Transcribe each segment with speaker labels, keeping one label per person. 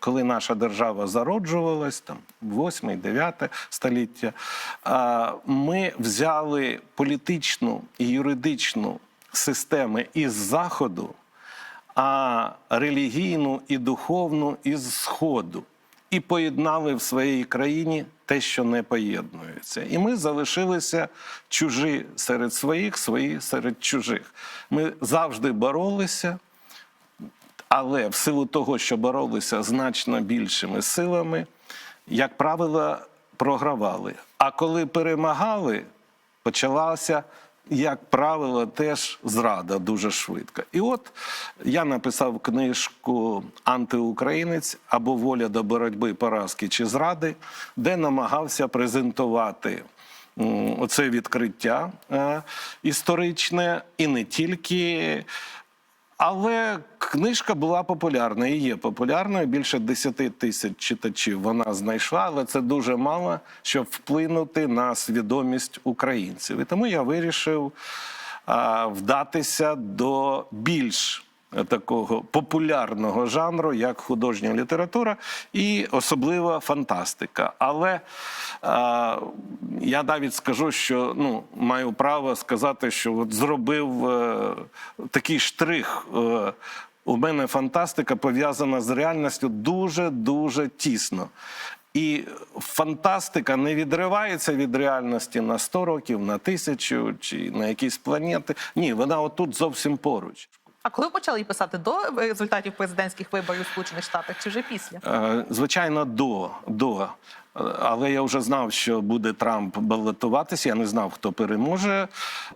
Speaker 1: коли наша держава зароджувалась, там 8-9 століття, ми взяли політичну і юридичну системи із заходу, а релігійну і духовну із сходу. І поєднали в своїй країні те, що не поєднується. І ми залишилися чужі серед своїх, свої серед чужих. Ми завжди боролися, але в силу того, що боролися значно більшими силами, як правило, програвали. А коли перемагали, почалася, як правило, теж зрада дуже швидко. І от я написав книжку Антиукраїнець або Воля до боротьби, поразки чи зради, де намагався презентувати оце відкриття е, історичне і не тільки. Але книжка була популярна і є популярною. Більше 10 тисяч читачів вона знайшла, але це дуже мало, щоб вплинути на свідомість українців. І тому я вирішив а, вдатися до більш такого популярного жанру, як художня література, і особливо фантастика. Але а, я навіть скажу, що ну, маю право сказати, що от зробив е, такий штрих. Е, у мене фантастика пов'язана з реальністю дуже дуже тісно. І фантастика не відривається від реальності на 100 років, на тисячу чи на якісь планети. Ні, вона отут зовсім поруч.
Speaker 2: А коли ви почали її писати до результатів президентських виборів в Сполучених Штатах чи вже після?
Speaker 1: Е, Звичайно, до. до. Е, Але я вже знав, що буде Трамп балотуватися. Я не знав, хто переможе.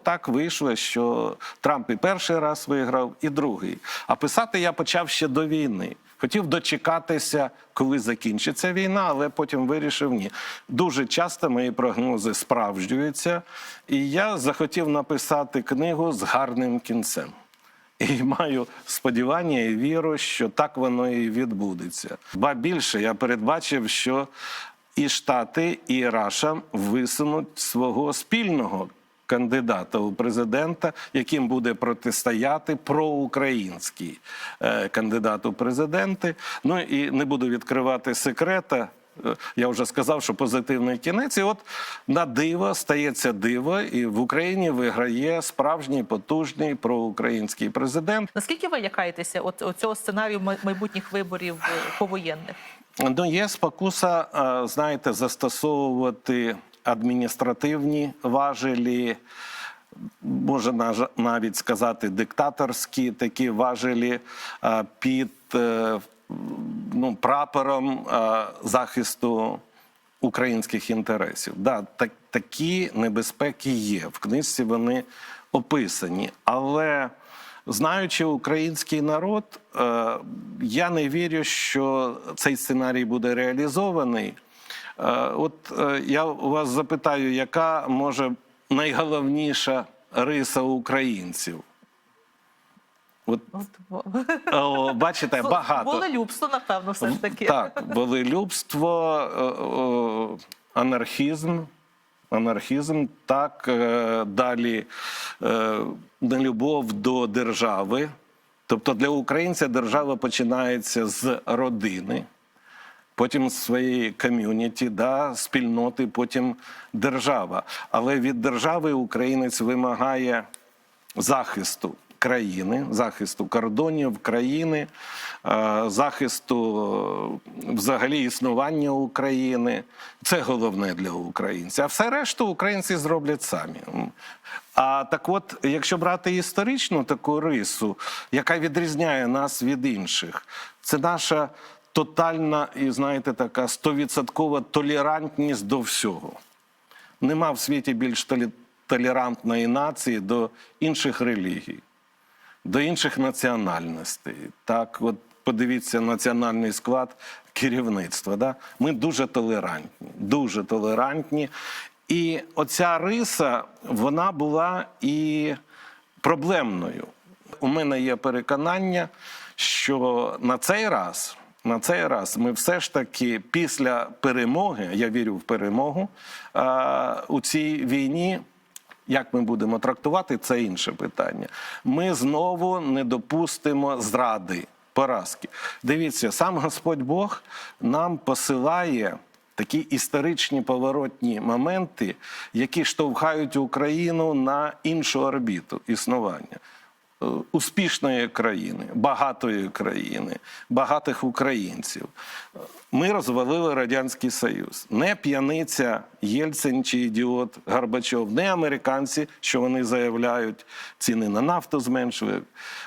Speaker 1: Так вийшло, що Трамп і перший раз виграв, і другий. А писати я почав ще до війни. Хотів дочекатися, коли закінчиться війна, але потім вирішив ні. Дуже часто мої прогнози справджуються, і я захотів написати книгу з гарним кінцем. І маю сподівання і віру, що так воно і відбудеться. Ба більше я передбачив, що і Штати, і Раша висунуть свого спільного кандидата у президента, яким буде протистояти проукраїнський е, кандидат у президенти. Ну і не буду відкривати секрета. Я вже сказав, що позитивний кінець. І от на диво стається диво, і в Україні виграє справжній потужний проукраїнський президент.
Speaker 2: Наскільки ви лякаєтеся от, от цього сценарію майбутніх виборів е, повоєнних?
Speaker 1: Ну, є спокуса, е, знаєте, застосовувати адміністративні важелі, може навіть сказати диктаторські такі важелі е, під ну, прапором е, захисту українських інтересів. Да, так, такі небезпеки є. В книжці вони описані. Але знаючи український народ, е, я не вірю, що цей сценарій буде реалізований. Е, От е, я вас запитаю, яка може найголовніша риса українців? От, о, бачите, багато.
Speaker 2: Волелюбство, напевно, все ж таки.
Speaker 1: Так, волелюбство, е, о, анархізм. Анархізм, так, е, далі е, нелюбов до держави. Тобто для українця держава починається з родини, потім з своєї ком'юніті, да, спільноти, потім держава. Але від держави українець вимагає захисту країни, захисту кордонів країни, е, захисту е, взагалі існування України. Це головне для українця. А все решту українці зроблять самі. А так, от, якщо брати історичну таку рису, яка відрізняє нас від інших, це наша тотальна і, знаєте, така стовідсоткова толерантність до всього. Нема в світі більш толерантної нації до інших релігій, до інших національностей. Так, от подивіться національний склад керівництва. Да? Ми дуже толерантні, дуже толерантні. І оця риса, вона була і проблемною. У мене є переконання, що на цей раз, на цей раз ми все ж таки після перемоги, я вірю в перемогу, у цій війні. Як ми будемо трактувати, це інше питання. Ми знову не допустимо зради поразки. Дивіться, сам Господь Бог нам посилає такі історичні поворотні моменти, які штовхають Україну на іншу орбіту існування. Е, Успішної країни, багатої країни, багатих українців. Ми розвалили Радянський Союз. Не п'яниця Єльцин чи ідіот Горбачов, не американці, що вони заявляють, ціни на нафту зменшили,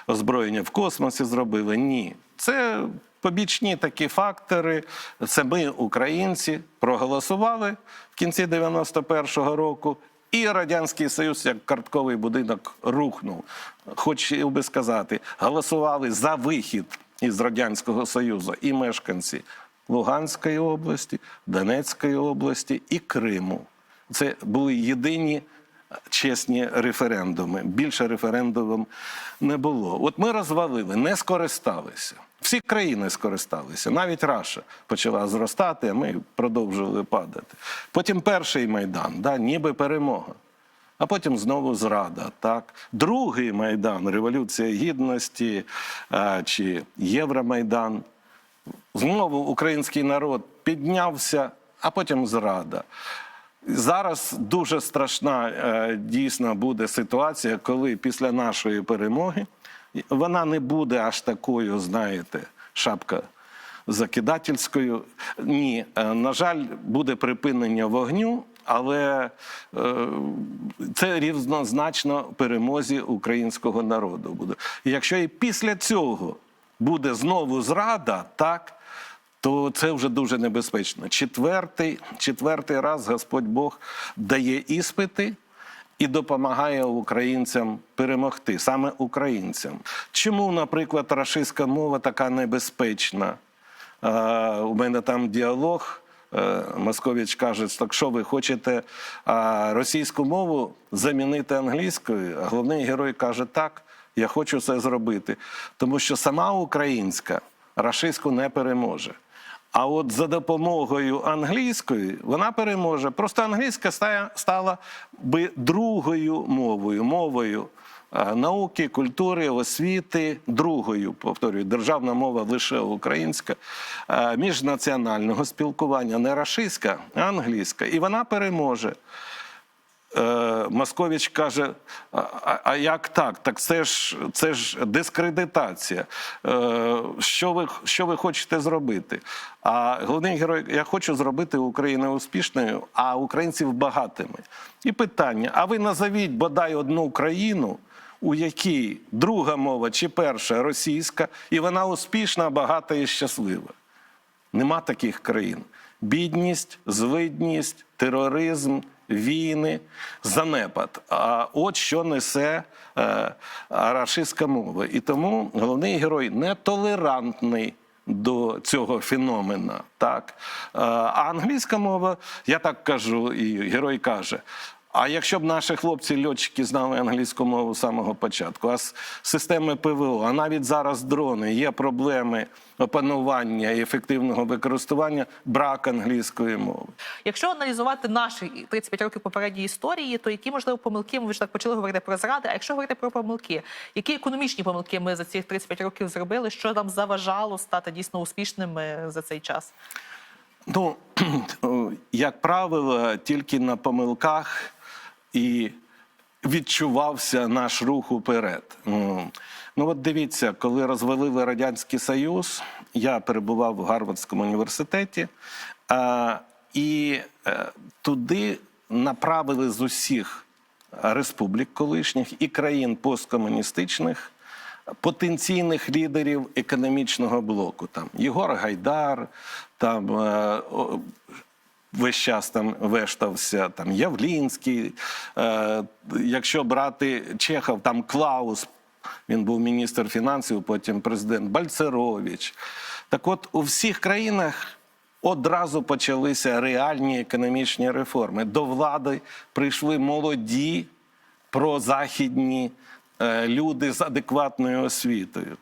Speaker 1: озброєння в космосі зробили. Ні. Це побічні такі фактори. Це ми, українці, проголосували в кінці 91-го року. І Радянський Союз, як картковий будинок, рухнув. Хотів би сказати, голосували за вихід із Радянського Союзу і мешканці Луганської області, Донецької області і Криму. Це були єдині чесні референдуми. Більше референдумів не було. От ми розвалили, не скористалися. Всі країни скористалися, навіть Раша почала зростати, а ми продовжували падати. Потім перший майдан, да, ніби перемога. А потім знову зрада. Так? Другий майдан Революція Гідності а, чи Євромайдан. Знову український народ піднявся, а потім зрада. Зараз дуже страшна е, дійсно буде ситуація, коли після нашої перемоги вона не буде аж такою, знаєте, шапка закидательською. Ні, е, на жаль, буде припинення вогню, але е, це рівнозначно перемозі українського народу буде. Якщо і після цього буде знову зрада, так то це вже дуже небезпечно. Четвертий, четвертий раз Господь Бог дає іспити і допомагає українцям перемогти, саме українцям. Чому, наприклад, рашистська мова така небезпечна? Е, у мене там діалог. Е, Москович каже, так що ви хочете російську мову замінити англійською? Головний герой каже, так, я хочу це зробити. Тому що сама українська рашистську не переможе. А от за допомогою англійської вона переможе. Просто англійська стала би другою мовою, мовою е, науки, культури, освіти, другою, повторюю, державна мова лише українська, е, міжнаціонального спілкування, не рашистська, а англійська. І вона переможе. Е, Москович каже: а, як так? Так це ж це ж дискредитація. Е, Що ви, що ви хочете зробити? А головний герой, я хочу зробити Україну успішною, а українців багатими. І питання: а ви назовіть бодай одну країну, у якій друга мова чи перша російська, і вона успішна, багата і щаслива. Нема таких країн. Бідність, звидність, тероризм, війни, занепад. А от що несе е, арашистська мова. І тому головний герой нетолерантний до цього феномена. Так? Е, а англійська мова, я так кажу, і герой каже. А якщо б наші хлопці-льотчики знали англійську мову з самого початку, а з системи ПВО, а навіть зараз дрони, є проблеми опанування і ефективного використання, брак англійської мови.
Speaker 2: Якщо аналізувати наші 35 років попередньої історії, то які можливо помилки? Ми вже так почали говорити про зради. А якщо говорити про помилки, які економічні помилки ми за ці 35 років зробили? Що нам заважало стати дійсно успішними за цей час?
Speaker 1: Ну, як правило, тільки на помилках і відчувався наш рух уперед. Ну, от дивіться, коли розвалили Радянський Союз, я перебував в Гарвардському університеті, і е, туди направили з усіх республік колишніх і країн посткомуністичних потенційних лідерів економічного блоку. Там Єгор Гайдар, там е, весь час там вештався, там Явлінський. Е, якщо брати Чехов, там Клаус, він був міністр фінансів, потім президент Бальцерович. Так от у всіх країнах одразу почалися реальні економічні реформи. До влади прийшли молоді прозахідні е, люди з адекватною освітою.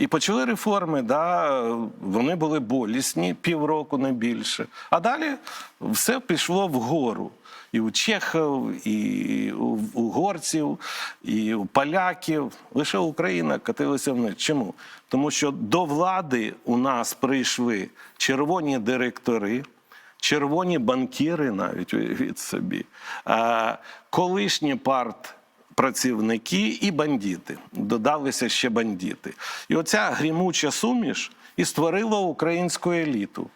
Speaker 1: І почали реформи, да, вони були болісні, півроку не більше. А далі все пішло вгору. І у чехів, і у угорців, і у поляків. Лише Україна катилася вниз. Чому? Тому що до влади у нас прийшли червоні директори, червоні банкіри, навіть уявіть собі, колишні парт працівники і бандити. Додалися ще бандити. І оця грімуча суміш і створила українську еліту.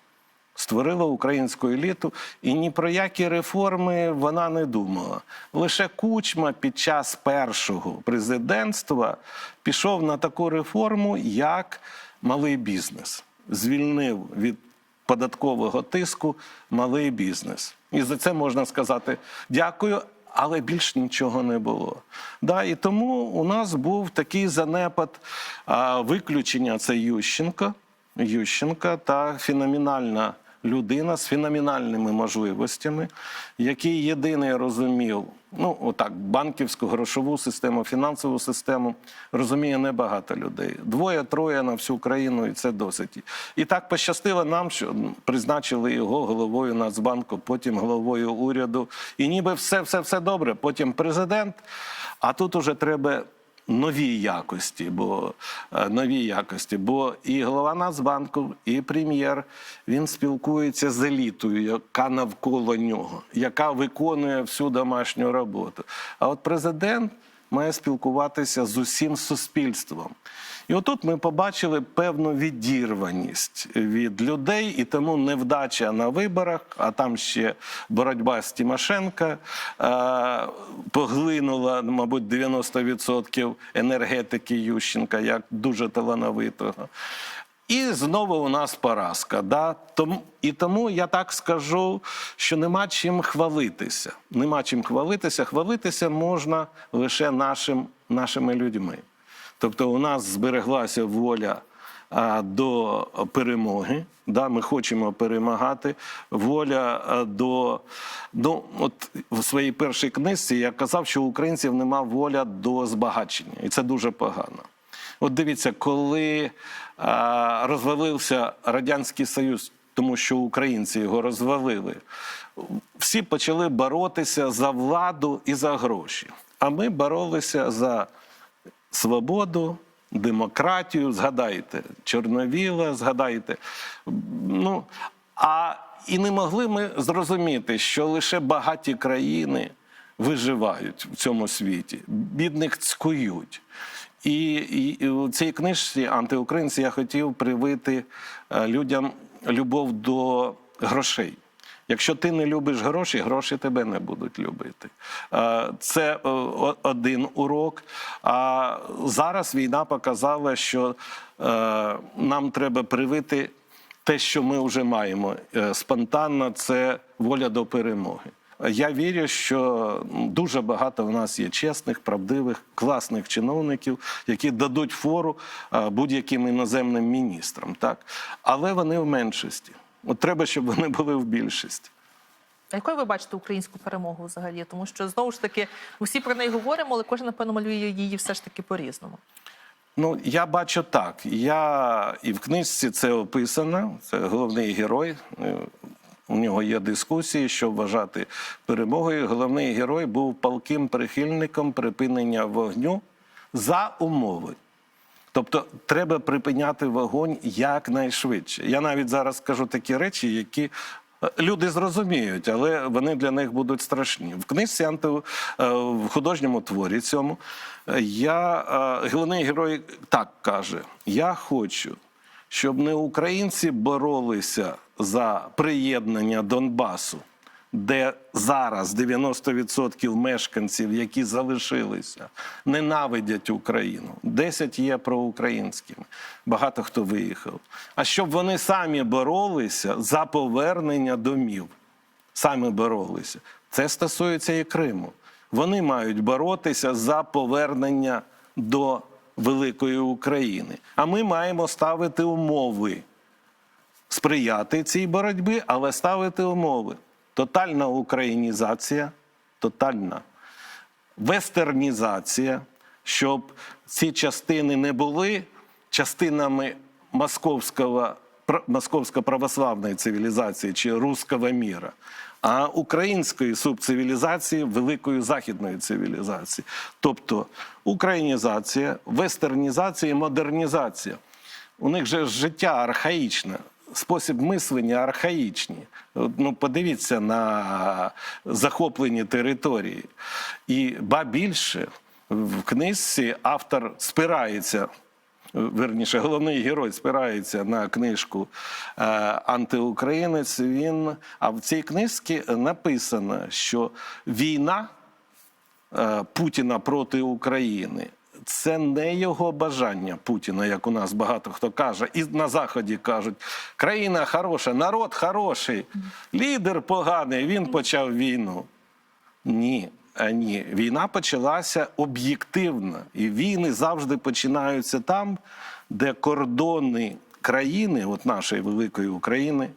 Speaker 1: Створила українську еліту, і ні про які реформи вона не думала. Лише Кучма під час першого президентства пішов на таку реформу, як малий бізнес. Звільнив від податкового тиску малий бізнес. І за це можна сказати дякую, але більш нічого не було. Да, і тому у нас був такий занепад а, виключення це Ющенка. Ющенка та феноменальна людина з феноменальними можливостями, який єдиний розумів, ну отак, банківську грошову систему, фінансову систему розуміє небагато людей. Двоє-троє на всю країну, і це досить. І так пощастило нам, що призначили його головою Нацбанку, потім головою уряду. І ніби все, все, все добре. Потім президент. А тут уже треба нові якості, бо е, нові якості, бо і голова Нацбанку, і прем'єр він спілкується з елітою, яка навколо нього, яка виконує всю домашню роботу. А от президент має спілкуватися з усім суспільством. І отут ми побачили певну відірваність від людей, і тому невдача на виборах, а там ще боротьба з Тимошенка е, поглинула, мабуть, 90% енергетики Ющенка, як дуже талановитого. І знову у нас поразка. Да? Тому, і тому я так скажу, що нема чим хвалитися. Нема чим хвалитися. Хвалитися можна лише нашим, нашими людьми. Тобто у нас збереглася воля до перемоги. Да, ми хочемо перемагати. Воля до ну, от в своїй першій книжці я казав, що у українців нема воля до збагачення, і це дуже погано. От дивіться, коли а, розвалився Радянський Союз, тому що українці його розвалили, всі почали боротися за владу і за гроші. А ми боролися за свободу, демократію. Згадайте Чорновіла, згадайте. Ну, а і не могли ми зрозуміти, що лише багаті країни виживають в цьому світі, бідних цькують. І, і, і у цій книжці антиукраїнці я хотів привити е, людям любов до грошей. Якщо ти не любиш гроші, гроші тебе не будуть любити. Е, Це е, один урок. А зараз війна показала, що е, нам треба привити те, що ми вже маємо спонтанно, це воля до перемоги. Я вірю, що дуже багато в нас є чесних, правдивих, класних чиновників, які дадуть фору будь-яким іноземним міністрам. Так? Але вони в меншості. От треба, щоб вони були в більшості.
Speaker 2: А якою ви бачите українську перемогу взагалі? Тому що знову ж таки всі про неї говоримо, але кожен напевно малює її все ж таки по-різному.
Speaker 1: Ну, я бачу так. Я і в книжці це описано. Це головний герой. Е, У нього є дискусії, що вважати перемогою. Головний герой був палким прихильником припинення вогню за умови. Тобто треба припиняти вогонь якнайшвидше. Я навіть зараз скажу такі речі, які е, люди зрозуміють, але вони для них будуть страшні. В книжці анти, е, в художньому творі цьому е, я головний герой так каже: Я хочу, щоб не українці боролися за приєднання Донбасу де зараз 90% мешканців, які залишилися, ненавидять Україну. 10 є проукраїнськими. Багато хто виїхав. А щоб вони самі боролися за повернення домів. Самі боролися. Це стосується і Криму. Вони мають боротися за повернення до великої України. А ми маємо ставити умови сприяти цій боротьбі, але ставити умови. Тотальна українізація, тотальна вестернізація, щоб ці частини не були частинами московського московсько-православної цивілізації чи руського міра, а української субцивілізації, великої західної цивілізації. Тобто українізація, вестернізація і модернізація. У них же життя архаїчне, спосіб мислення архаїчні. Ну, подивіться на захоплені території. І ба більше в книжці автор спирається. Верніше, головний герой спирається на книжку е, Антиукраїнець. Він а в цій книжці написано, що війна е, Путіна проти України. Це не його бажання Путіна, як у нас багато хто каже, і на заході кажуть: країна хороша, народ хороший, лідер поганий. Він почав війну. Ні, а ні. Війна почалася об'єктивно, і війни завжди починаються там, де кордони країни, от нашої великої України,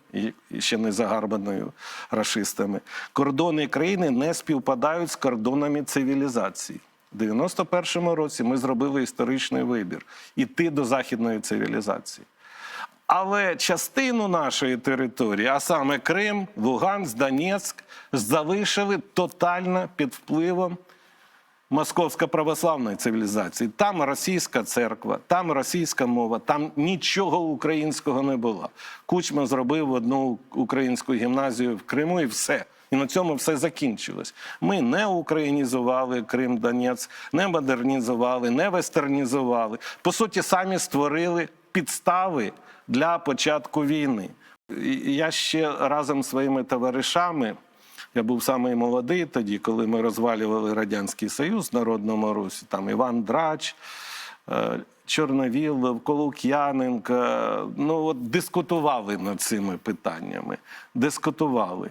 Speaker 1: ще не загарбаною рашистами, кордони країни не співпадають з кордонами цивілізації. У 91-му році ми зробили історичний вибір іти до західної цивілізації. Але частину нашої території, а саме Крим, Луганськ, Донецьк, залишили тотально під впливом московсько православної цивілізації. Там російська церква, там російська мова, там нічого українського не було. Кучма зробив одну українську гімназію в Криму і все. І на цьому все закінчилось. Ми не українізували Крим, Донець, не модернізували, не вестернізували. По суті, самі створили підстави для початку війни. Я ще разом з своїми товаришами. Я був самий молодий тоді, коли ми розвалювали Радянський Союз в Народному Русі. Там Іван Драч, е, Чорновіл, Левко Лук'яненко. Ну от дискутували над цими питаннями. Дискутували.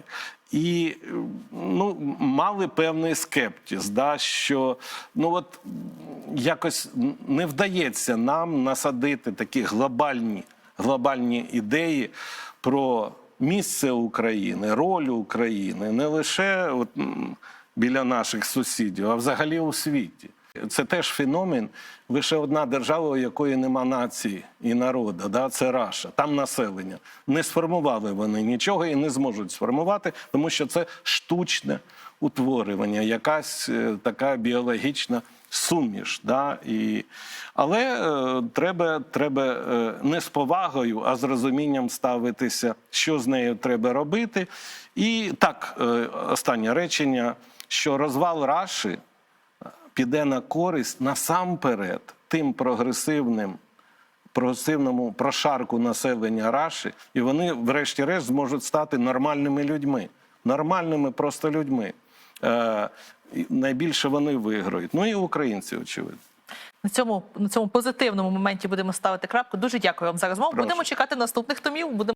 Speaker 1: І ну, мали певний скептіз, да, що ну от якось не вдається нам насадити такі глобальні, глобальні ідеї про місце України, роль України не лише от, біля наших сусідів, а взагалі у світі. Це теж феномен. Лише одна держава, у якої нема нації і народу, да, це Раша. Там населення. Не сформували вони нічого і не зможуть сформувати, тому що це штучне утворювання, якась е, така біологічна суміш. Да? І... Але е, треба, треба е, не з повагою, а з розумінням ставитися, що з нею треба робити. І так, е, останнє речення, що розвал Раші піде на користь насамперед тим прогресивним. Прогресивному прошарку населення Раші, і вони, врешті-решт, зможуть стати нормальними людьми, нормальними просто людьми. Е, найбільше вони виграють. Ну і українці, очевидно.
Speaker 2: На цьому на цьому позитивному моменті будемо ставити крапку. Дуже дякую вам за розмову.
Speaker 1: Прошу.
Speaker 2: Будемо чекати наступних томів. Будемо